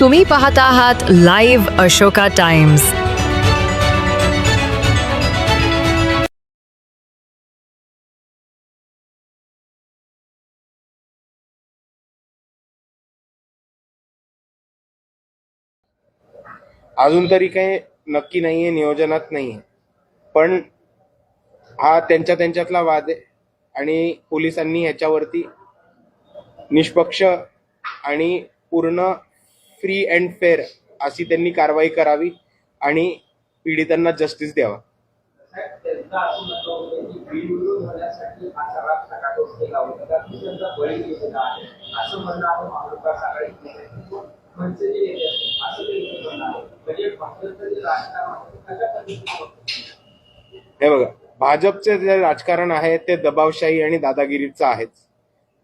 तुम्ही पाहत आहात लाईव्ह अशोका टाइम्स. अजून तरी काही नक्की नाहीये नियोजनात नाहीये. पण हा त्यांच्या त्यांच्यातला वाद आहे आणि पोलिसांनी ह्याच्यावरती निष्पक्ष आणि पूर्ण फ्री अँड फेअर अशी त्यांनी कारवाई करावी आणि पीडितांना जस्टिस द्यावा. हे बघा भाजपचे जे राजकारण आहे ते दबावशाही आणि दादागिरीचं आहेच.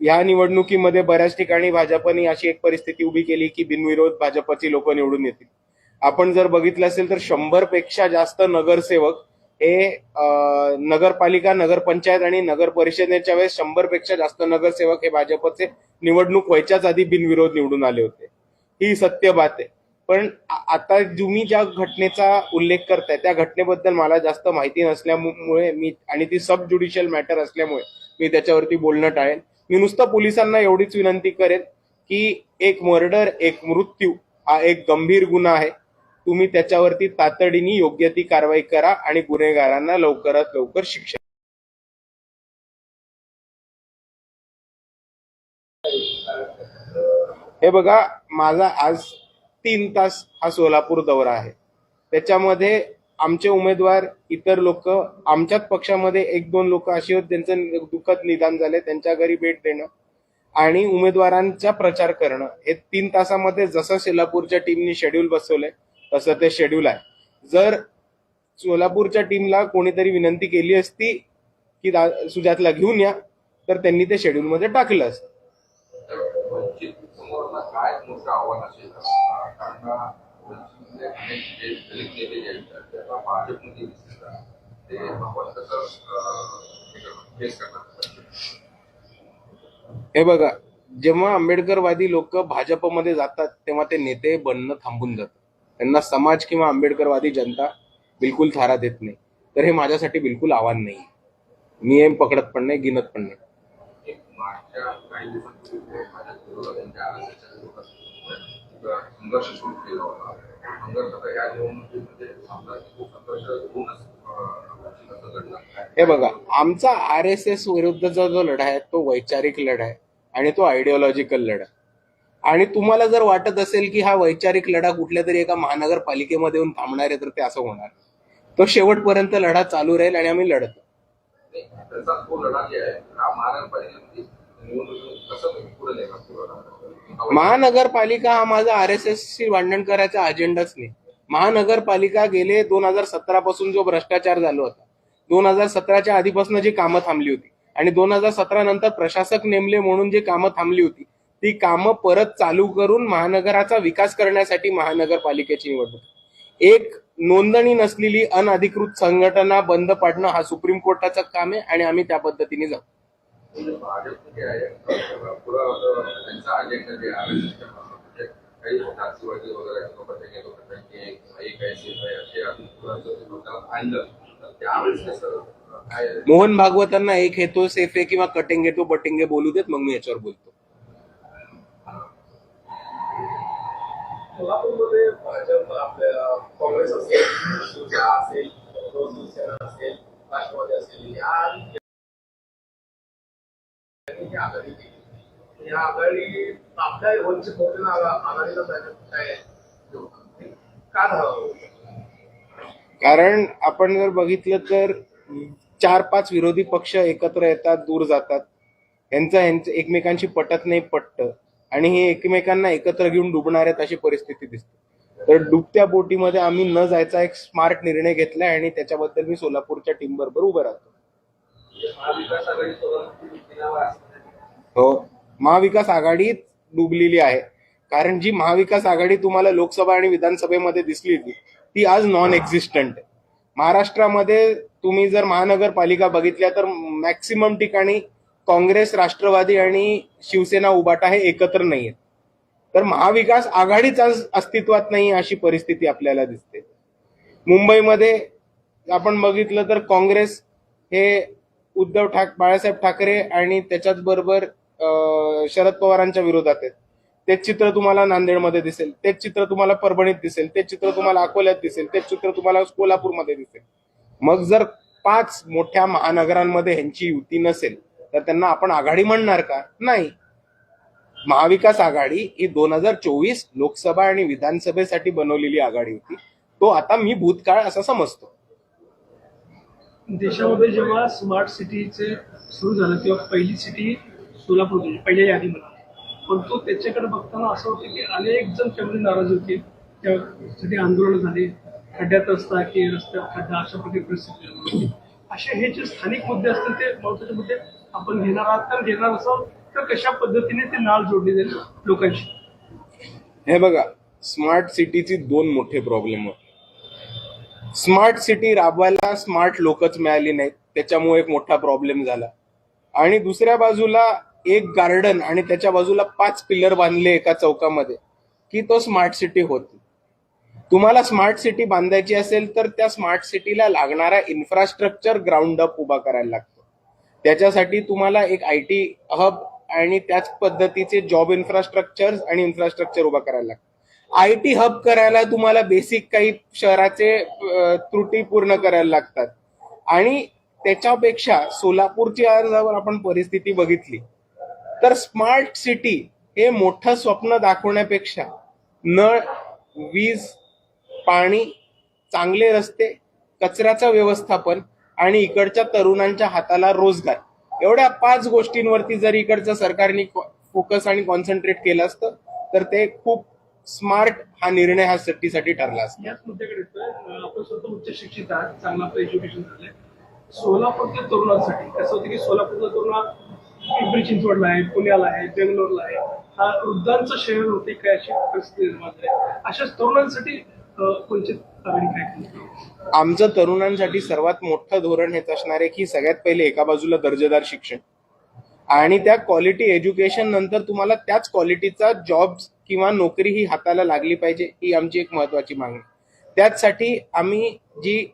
या निवडणुकीमध्ये बऱ्याच ठिकाणी भाजपने अशी एक परिस्थिती उभी केली की बिनविरोध भाजपची लोक निवडून येतील. आपण जर बघितलं असेल तर शंभरपेक्षा जास्त नगरसेवक हे नगरपालिका नगरपंचायत आणि नगर परिषदेच्या वेळेस शंभरपेक्षा जास्त नगरसेवक हे भाजपचे निवडणूक व्हायच्याच आधी बिनविरोध निवडून आले होते. ही सत्य बात आहे. पण आता तुम्ही ज्या घटनेचा उल्लेख करताय त्या घटनेबद्दल मला जास्त माहिती नसल्यामुळे मी आणि ती सब ज्युडिशियल मॅटर असल्यामुळे मी त्याच्यावरती बोलणं टाळेन. मी नुसतं पोलिसांना एवढीच विनंती करेन की एक मर्डर एक मृत्यू हा एक गंभीर गुन्हा आहे. तुम्ही त्याच्यावरती तातडीने योग्य ती कारवाई करा आणि गुन्हेगारांना लवकरात लवकर शिक्षा हे बघा माझा आज तीन तास हा सोलापूर दौरा आहे. त्याच्यामध्ये आमचे उमेदवार इतर लोक आमच्याच पक्षामध्ये एक दोन लोक अशी होत ज्यांचं दुःखद निदान झाले त्यांच्या घरी भेट देणं आणि उमेदवारांचा प्रचार करणं. हे तीन तासामध्ये जसं सोलापूरच्या टीमनी शेड्यूल बसवलंय तसं ते शेड्यूल आहे. जर सोलापूरच्या टीमला कोणीतरी विनंती केली असती की सुजातला घेऊन या तर त्यांनी ते शेड्यूल मध्ये टाकलं असतं. हे बघा जेव्हा आंबेडकरवादी लोक भाजपमध्ये जातात तेव्हा ते नेते बनणं थांबून जातात. त्यांना समाज किंवा आंबेडकरवादी जनता बिलकुल थारा देत नाही. तर हे माझ्यासाठी बिलकुल आव्हान नाही. मी एम पकडत पण नाही गिनत पण नाही एक मागच्या काही दिवसांपूर्वी भाजप विरोधात त्यांच्या आरक्षणाच्या विरोधात एक संघर्ष सुरू केला होता संघर्ष या निवडणुकीमध्ये संघर्ष होऊनच हे बघा आमचा आर एस एस विरुद्धचा जो लढा आहे तो वैचारिक लढा आहे आणि तो आयडिओलॉजिकल लढा आणि तुम्हाला जर वाटत असेल की हा वैचारिक लढा कुठल्या तरी एका महानगरपालिकेमध्ये येऊन थांबणार आहे तर ते असं होणार तो शेवटपर्यंत लढा चालू राहील आणि आम्ही लढतो. त्याचा तो लढा जे आहे हा महानगरपालिकेमध्ये निवडणूक कसं पुढे नेणार? महानगरपालिका हा माझा आर एस एस शी भांडण करायचा अजेंडाच नाही. महानगरपालिका गेले दोन हजार सतरा पासून जो भ्रष्टाचार झाला होता. दोन हजार सतराच्या आधीपासून जी कामं थांबली होती. आणि दोन हजार सतरा नंतर प्रशासक नेमले म्हणून जी कामं थांबली होती ती कामं परत चालू करून महानगराचा विकास करण्यासाठी महानगरपालिकेची निवडणूक. एक नोंदणी नसलेली अनधिकृत संघटना बंद पाडणं हा सुप्रीम कोर्टाचं काम आहे आणि आम्ही त्या पद्धतीने जाऊ. भाजप जे आहे अं, पुढं असं त्यांचा अजेंडा जे आहे म्हणजे काही वगैरे एक आहे आहे असे आणलं तर त्यावेळेस कसं अं, काय मोहन भागवतांना एक हेतो सेफ आहे किंवा कटेंगे तो बटेंगे बोलू देत मग मी याच्यावर बोलतो. सोलापूरमध्ये भाजप आपल्या काँग्रेस असेल शिवसेना असेल शिवसेना असेल राष्ट्रवादी असेल या त्यांनी आघाडी केली या आघाडी आपल्या वंचित बहुजन आघाडीला काय का झालं कारण आपण जर बघितलं तर चार पाच विरोधी पक्ष एकत्र येतात दूर जातात. यांचं यांचं एकमेकांशी पटत नाही पटत आणि हे एकमेकांना एकत्र घेऊन डुबणार आहेत अशी परिस्थिती दिसते. तर डुबत्या बोटीमध्ये आम्ही न जायचा एक स्मार्ट निर्णय घेतलाय आणि त्याच्याबद्दल मी सोलापूरच्या टीम बरोबर उभं राहतो. हो. महाविकास आघाडी डुबलेली आहे. कारण जी महाविकास आघाडी तुम्हाला लोकसभा आणि विधानसभेमध्ये दिसली होती ती आज नॉन एक्झिस्टंट आहे. महाराष्ट्रामध्ये तुम्ही जर महानगरपालिका बघितल्या तर मॅक्सिमम ठिकाणी काँग्रेस राष्ट्रवादी आणि शिवसेना उबाटा हे एकत्र नाही आहेत तर महाविकास आघाडीच आज अस्तित्वात नाही अशी परिस्थिती आपल्याला दिसते. मुंबईमध्ये आपण बघितलं तर काँग्रेस हे उद्धव ठाक बाळासाहेब ठाकरे आणि त्याच्याच बरोबर शरद पवारांच्या विरोधात आहेत. तेच चित्र तुम्हाला नांदेडमध्ये दिसेल तेच चित्र तुम्हाला परभणीत दिसेल तेच चित्र तुम्हाला अकोल्यात दिसेल तेच चित्र तुम्हाला कोल्हापूरमध्ये दिसेल. मग जर पाच मोठ्या महानगरांमध्ये ह्यांची युती नसेल तर त्यांना आपण आघाडी म्हणणार का? नाही. महाविकास आघाडी ही दोन हजार चोवीस लोकसभा आणि विधानसभेसाठी बनवलेली आघाडी होती. तो आता मी भूतकाळ असा समजतो. देशामध्ये जेव्हा स्मार्ट सिटीचे सुरू झालं तेव्हा पहिली सिटी सोलापूर होती पहिल्या यादीमध्ये. तो त्याच्याकडे बघताना असं होतं की अनेक जण त्यामध्ये नाराज होते. त्यासाठी आंदोलन झाले. खड्ड्यात रस्ता की रस्त्यात खड्डा अशा प्रकारे परिस्थिती असे हे जे स्थानिक मुद्दे असतील ते महत्त्वाचे मुद्दे आपण घेणार आहात. तर घेणार असाल तर कशा पद्धतीने ते नाळ जोडली जाईल लोकांशी? हे बघा स्मार्ट सिटीचे दोन मोठे प्रॉब्लेम होते. स्मार्ट सिटी राबवायला स्मार्ट लोकच मिळाली नाहीत. त्याच्यामुळे एक मोठा प्रॉब्लेम झाला. आणि दुसऱ्या बाजूला एक गार्डन आणि त्याच्या बाजूला पाच पिलर बांधले एका चौकामध्ये की तो स्मार्ट सिटी होती. तुम्हाला स्मार्ट सिटी बांधायची असेल तर त्या स्मार्ट सिटीला लागणारा इन्फ्रास्ट्रक्चर ग्राउंड अप उभा करायला लागतो. त्याच्यासाठी तुम्हाला एक आय टी हब आणि त्याच पद्धतीचे जॉब इन्फ्रास्ट्रक्चर आणि इन्फ्रास्ट्रक्चर उभा करायला लागतं. आय टी हब करायला तुम्हाला बेसिक काही शहराचे त्रुटी पूर्ण करायला लागतात. आणि त्याच्यापेक्षा सोलापूरची जर आपण परिस्थिती बघितली. तर स्मार्ट सिटी हे मोठं स्वप्न दाखवण्यापेक्षा नळ वीज पाणी चांगले रस्ते कचऱ्याचं व्यवस्थापन आणि इकडच्या तरुणांच्या हाताला रोजगार. एवढ्या पाच गोष्टींवरती जर इकडचं सरकारने फोकस आणि कॉन्सन्ट्रेट केलं असतं तर ते खूप स्मार्ट हा निर्णय हा सिटीसाठी ठरला असतो. याच मुद्द्याकडे आपण स्वतः उच्च शिक्षित आहात. चांगलं आपलं एज्युकेशन झालंय. सोलापूरच्या तरुणांसाठी कसं होतं की सोलापूरचा तरुण पिंपरी चिंचवडला आहे पुण्याला आहे बेंगलोरला आहे. हा वृद्धांचं शहर होते काय अशी परिस्थिती निर्माण झाली? अशाच तरुणांसाठी अं, आघाडी काय आमचं तरुणांसाठी सर्वात मोठं धोरण हेच असणार आहे की सगळ्यात पहिले एका बाजूला दर्जेदार शिक्षण. आणि त्या क्वालिटी एज्युकेशन नंतर तुम्हाला त्याच क्वालिटीचा जॉब किंवा नोकरी ही हाताला लागली पाहिजे ही आमची एक महत्वाची मागणी. त्याचसाठी आम्ही जी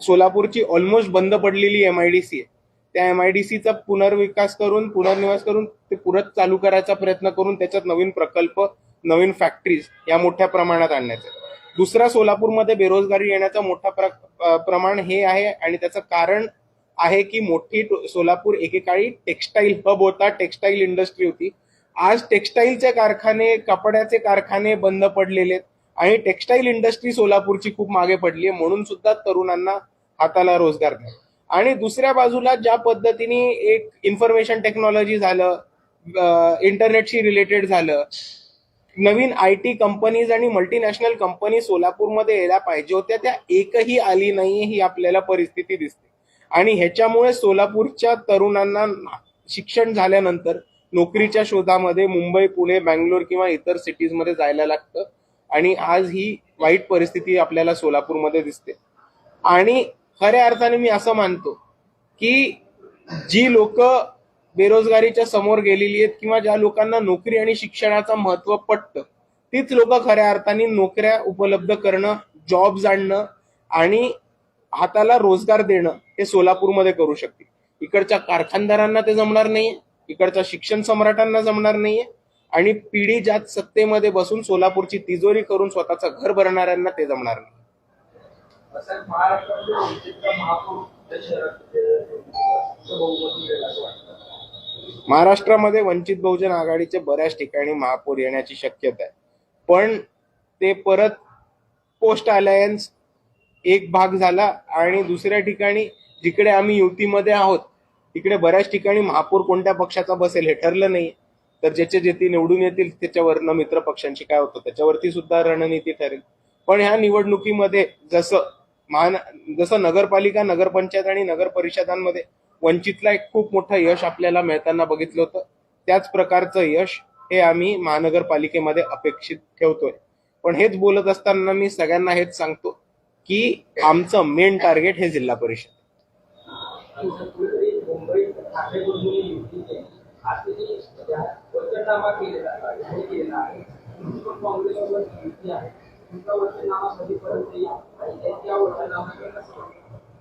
सोलापूरची ऑलमोस्ट बंद पडलेली एम आय डी सी आहे त्या एम आय डी सीचा पुनर्विकास करून पुनर्निवास करून ते पुरत चालू करायचा प्रयत्न करून त्याच्यात नवीन प्रकल्प नवीन फॅक्टरीज या मोठ्या प्रमाणात आणण्याचे दुसरा सोलापूरमध्ये बेरोजगारी येण्याचं मोठा प्र प्रमाण हे आहे आणि त्याचं कारण आहे की मोठी सोलापूर एकेकाळी टेक्स्टाईल हब होता टेक्स्टाईल इंडस्ट्री होती. आज टेक्स्टाईलचे कारखाने कपड्याचे कारखाने बंद पडलेले आहेत आणि टेक्स्टाईल इंडस्ट्री सोलापूरची खूप मागे पडली आहे. म्हणून सुद्धा तरुणांना हाताला रोजगार नाही. आणि दुसऱ्या बाजूला ज्या पद्धतीने एक इन्फॉर्मेशन टेक्नॉलॉजी झालं इंटरनेटशी रिलेटेड झालं नवीन आय टी कंपनीज आणि मल्टीनॅशनल कंपनी सोलापूरमध्ये यायला पाहिजे होत्या त्या एकही आली नाही ही आपल्याला परिस्थिती दिसते. आणि ह्याच्यामुळे सोलापूरच्या तरुणांना शिक्षण झाल्यानंतर नोकरीच्या शोधामध्ये मुंबई पुणे बँगलोर किंवा इतर सिटीजमध्ये जायला लागतं. आणि आज ही वाईट परिस्थिती आपल्याला सोलापूरमध्ये दिसते. आणि खऱ्या अर्थाने मी असं मानतो की जी लोक बेरोजगारीच्या समोर गेलेली आहेत किंवा ज्या लोकांना नोकरी आणि शिक्षणाचं महत्त्व पटतं तीच लोक खऱ्या अर्थाने नोकऱ्या उपलब्ध करणं जॉब्स आणणं आणि हाताला रोजगार देणं हे सोलापूरमध्ये करू शकतील. इकडच्या कारखानदारांना ते जमणार नाहीये इकडच्या शिक्षण सम्राटांना जमणार नाहीये आणि पिढी ज्यात सत्तेमध्ये बसून सोलापूरची तिजोरी करून स्वतःचं घर भरणाऱ्यांना ते जमणार नाही. महाराष्ट्रामध्ये वंचित बहुजन आघाडीचे बऱ्याच ठिकाणी महापौर येण्याची शक्यता आहे. पण ते परत पोस्ट अलायन्स एक भाग झाला आणि दुसऱ्या ठिकाणी जिकडे आम्ही युतीमध्ये आहोत तिकडे बऱ्याच ठिकाणी महापौर कोणत्या पक्षाचा बसेल हे ठरलं नाही तर ज्याचे जेथे निवडून येतील त्याच्यावरनं मित्र पक्षांची काय होतं त्याच्यावरती सुद्धा रणनीती ठरेल. पण ह्या निवडणुकीमध्ये जसं महान जसं नगरपालिका नगरपंचायत आणि नगर परिषदांमध्ये वंचितला एक खूप मोठं यश आपल्याला मिळताना बघितलं होतं. त्याच प्रकारचं यश हे आम्ही महानगरपालिकेमध्ये अपेक्षित ठेवतोय. पण हेच बोलत असताना मी सगळ्यांना हेच सांगतो की आमचं मेन टार्गेट हे जिल्हा परिषद. आणि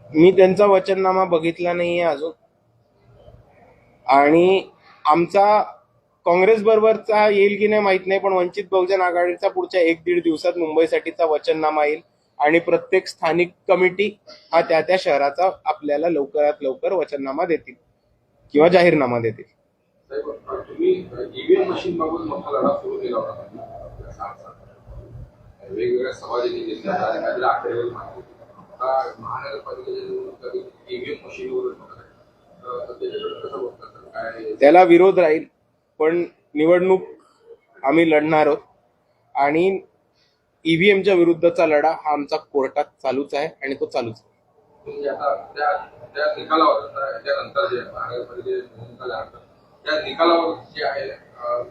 मी त्यांचा वचननामा बघितला नाहीये अजून. आणि आमचा काँग्रेस बरोबरचा येईल की नाही माहीत नाही पण वंचित बहुजन आघाडीचा पुढच्या एक दीड दिवसात मुंबईसाठीचा वचननामा येईल आणि प्रत्येक स्थानिक कमिटी हा त्या त्या शहराचा आपल्याला लवकरात लवकर वचननामा देतील किंवा जाहीरनामा देतील. मशीन बाबत मोठा लढा सुरू केला होता सात सात वेगवेगळ्या काहीतरी आकडेवारी होती. आता महानगरपालिकेच्या निवडणुका ईव्हीएम मशीनवरच होत आहे तर त्याच्याकडे कसं बघतात? सर? काय त्याला विरोध राहील पण निवडणूक आम्ही लढणार आहोत. आणि ईव्हीएमच्या विरुद्धचा लढा हा आमचा कोर्टात चालूच आहे आणि तो चालूच आहे. तुम्ही आता त्या त्या निकालावर त्यानंतर जे महानगरपालिकेच्या निवडणुका लागतात त्या निकालावर जे आहे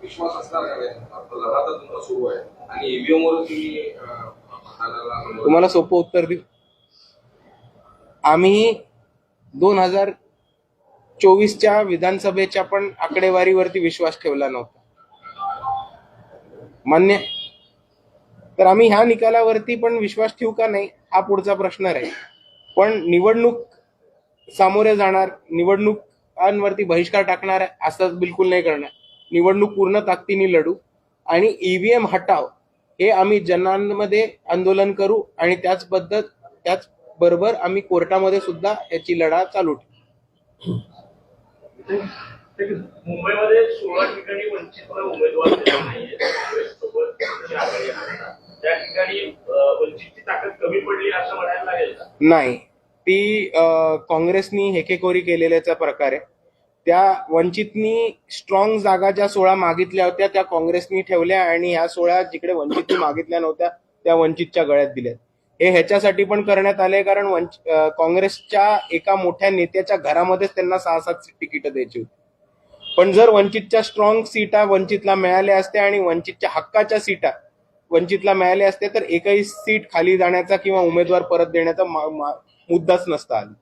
विश्वास असणार लढा तर तुमचा सुरू आहे. आणि ईव्हीएम वर तुम्ही तुम्हाला सोपं उत्तर देऊ? आम्ही दोन हजार चोवीसच्या विधानसभेच्या पण आकडेवारीवरती विश्वास ठेवला नव्हता. मान्य? तर आम्ही ह्या निकालावरती पण विश्वास ठेवू का नाही हा पुढचा प्रश्न राहील. पण निवडणूक सामोरे जाणार निवडणूक निवडणुकांवरती बहिष्कार टाकणार आहे असं बिलकुल नाही करणार. निवडणूक पूर्ण ताकदीने लढू आणि ईव्हीएम हटाव हे आम्ही जनांमध्ये आंदोलन करू आणि त्याच पद्धत त्याच बरोबर आम्ही कोर्टामध्ये सुद्धा याची लढा चालू ठेवू. मुंबईमध्ये सोळा ठिकाणी वंचितला उमेदवार त्या ठिकाणी वंचितची ताकद कमी पडली असं म्हणायला लागेल नाही. ती काँग्रेसनी हेकेखोरी केलेल्याचा प्रकार आहे. त्या वंचितनी स्ट्रॉंग जागा ज्या सोळा मागितल्या होत्या त्या काँग्रेसनी ठेवल्या आणि ह्या सोळा जिकडे वंचितनी मागितल्या नव्हत्या त्या वंचितच्या गळ्यात दिल्या हे ह्याच्यासाठी पण करण्यात आले कारण वंच काँग्रेसच्या एका मोठ्या नेत्याच्या घरामध्येच त्यांना सहा सात तिकीट द्यायची होती. पण जर वंचितच्या स्ट्रॉंग सीटा वंचितला मिळाल्या असत्या आणि वंचितच्या हक्काच्या सीटा वंचितला मिळाल्या असत्या तर एकही सीट खाली जाण्याचा किंवा उमेदवार परत देण्याचा मुद्दाच नसता आली.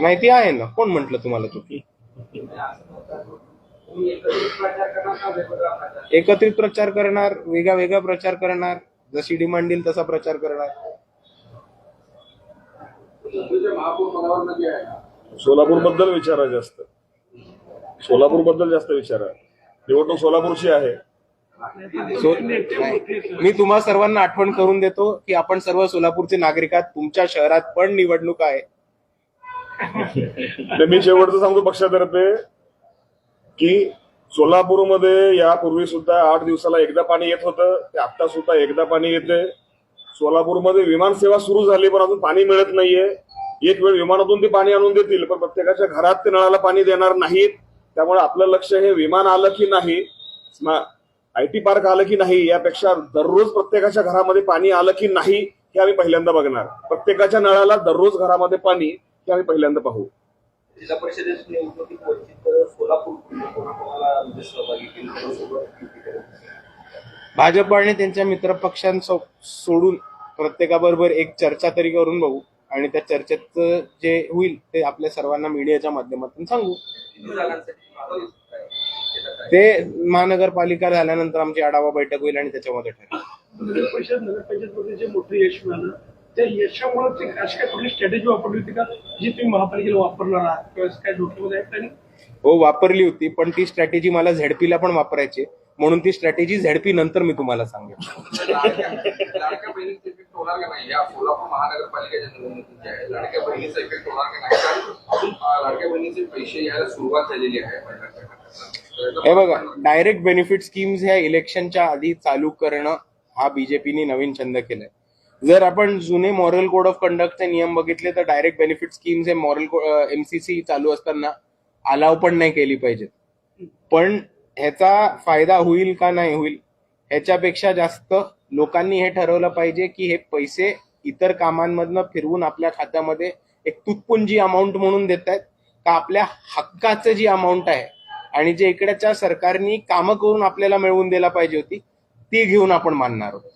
माहिती आहे ना. कोण म्हंटल तुम्हाला चुकी एकत्रित प्रचार करणार वेगळा वेगळा प्रचार करणार जशी डिमांड येईल तसा प्रचार करणार. सोलापूरबद्दल विचारा जास्त. सोलापूरबद्दल जास्त विचारा. निवडणूक सोलापूरची आहे. सो मी तुम्हा सर्वांना आठवण करून देतो की आपण सर्व सोलापूरचे नागरिक आहात. तुमच्या शहरात पण निवडणूक आहे. तर मी शेवटचं सांगतो पक्षातर्फे की सोलापूरमध्ये यापूर्वी सुद्धा आठ दिवसाला एकदा पाणी येत होतं ते आता सुद्धा एकदा पाणी येते. सोलापूरमध्ये विमान सेवा सुरू झाली पण अजून पाणी मिळत नाहीये. एक वेळ विमानातून ते पाणी आणून देतील पण प्रत्येकाच्या घरात ते नळाला पाणी देणार नाहीत. त्यामुळे आपलं लक्ष हे विमान आलं की नाही? आय टी पार्क आलं की नाही यापेक्षा दररोज प्रत्येकाच्या घरामध्ये पाणी आलं की नाही हे आम्ही पहिल्यांदा बघणार. प्रत्येकाच्या नळाला दररोज घरामध्ये पाणी हे आम्ही पहिल्यांदा पाहू. जिल्हा निवडणुकीत वंचित सोलापूर? भाजप आणि त्यांच्या मित्रपक्षांसो सोडून प्रत्येकाबरोबर एक चर्चा तरी करून बघू आणि त्या चर्चेत जे होईल ते आपल्या सर्वांना मीडियाच्या माध्यमातून सांगू. ते महानगरपालिका झाल्यानंतर आमची आढावा बैठक होईल आणि त्याच्यामध्ये ठरेल. नगर परिषद नगर परिषदमध्ये जे मोठं यश मिळालं त्या यशामुळे ते अशी काय कुठली स्ट्रॅटेजी वापरली होती का जी तुम्ही महापालिकेला वापरणार आहात? किंवा काय डोक्यामध्ये आहे प्लॅनिंग हो वापरली होती पण ती स्ट्रॅटेजी मला झेडपीला पण वापरायची. म्हणून ती स्ट्रॅटेजी झेडपी नंतर मी तुम्हाला सांगेन. लाडक्या लाडक्या बहिणीचा इफेक्ट होणार का नाही? या सोलापूर महानगरपालिकेच्या निवडणुकीत जे आहे लाडक्या बहिणीचा इफेक्ट होणार का नाही? कारण अं, लाडक्या बहिणीचे पैसे यायला सुरुवात झालेली आहे. महिलांच्या खात्यात. तर याचा हे बघा डायरेक्ट बेनिफिट स्कीम्स ह्या इलेक्शनच्या आधी चालू करणं हा बीजेपीने नवीन छंद केलाय. जर आपण जुने मॉरल कोड ऑफ कंडक्टचे नियम बघितले तर डायरेक्ट बेनिफिट स्कीम्स हे मॉरल एमसीसी चालू असताना अलाव पण नाही केली पाहिजेत. पण ह्याचा फायदा होईल का नाही होईल ह्याच्यापेक्षा जास्त लोकांनी हे ठरवलं पाहिजे की हे पैसे इतर कामांमधनं फिरवून आपल्या खात्यामध्ये एक तुटपुंजी अमाऊंट म्हणून देत आहेत का आपल्या हक्काचं जी अमाऊंट आहे आणि जे इकडेच्या सरकारनी कामं करून आपल्याला मिळवून द्यायला पाहिजे होती ती घेऊन आपण मानणार आहोत.